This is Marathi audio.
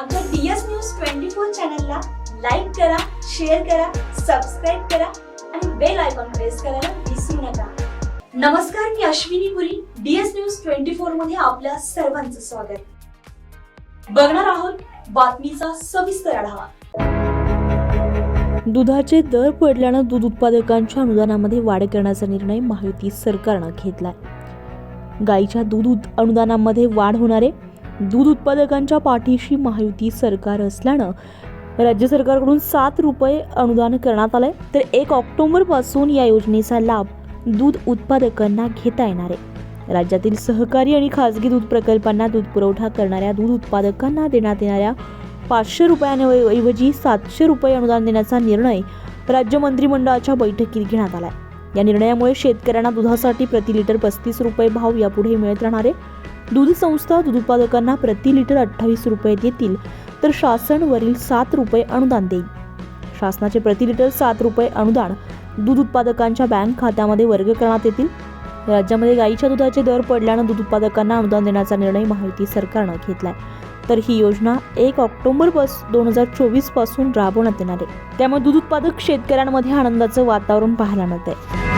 आमच्या डीएस न्यूज ट्वेंटी फोर चॅनलला लाईक करा शेअर करा सबस्क्राईब करा आणि बेल आयकॉन प्रेस करायला विसरू नका. नमस्कार मी Ashwini Puri DS news twenty फोरमध्ये आपल्या सर्वांचं स्वागत. बघणार आहोत बातमीचा सविस्तर आढावा. दुधाचे दर पडल्यानं दूध उत्पादकांच्या अनुदानामध्ये वाढ करण्याचा निर्णय महायुती सरकारनं घेतलाय. गाईच्या दूध अनुदानामध्ये वाढ होणारे दूध उत्पादकांच्या पाठीशी महायुती सरकार असल्यानं राज्य सरकारकडून सात रुपये अनुदान करण्यात आलंय. तर एक ऑक्टोबरपासून या योजनेचा लाभ दूध उत्पादकांना घेता येणार आहे. राज्यातील सहकारी आणि खासगी दूध प्रकल्पांना दूध पुरवठा करणाऱ्या दूध उत्पादकांना देण्यात येणाऱ्या पाचशे रुपयांऐवजी सातशे रुपये अनुदान देण्याचा निर्णय राज्य मंत्रिमंडळाच्या बैठकीत घेण्यात आला या निर्णयामुळे शेतकऱ्यांना दुधासाठी प्रति लिटर पस्तीस रुपये भाव यापुढे मिळत राहणार आहे. दूध संस्था दूध उत्पादकांना प्रति लिटर अठ्ठावीस रुपये देतील तर शासन वरील सात रुपये अनुदान देईल. शासनाचे प्रति लिटर सात रुपये अनुदान दूध उत्पादकांच्या बँक खात्यामध्ये वर्ग करण्यात येतील. राज्यामध्ये गाईच्या दुधाचे दर पडल्यानं दूध उत्पादकांना अनुदान देण्याचा निर्णय महायुती सरकारनं घेतलाय. तर ही योजना एक ऑक्टोबर पास दोन हजार चोवीसपासून राबवण्यात येणार आहे. त्यामुळे दूध उत्पादक शेतकऱ्यांमध्ये आनंदाचं वातावरण पाहायला मिळत आहे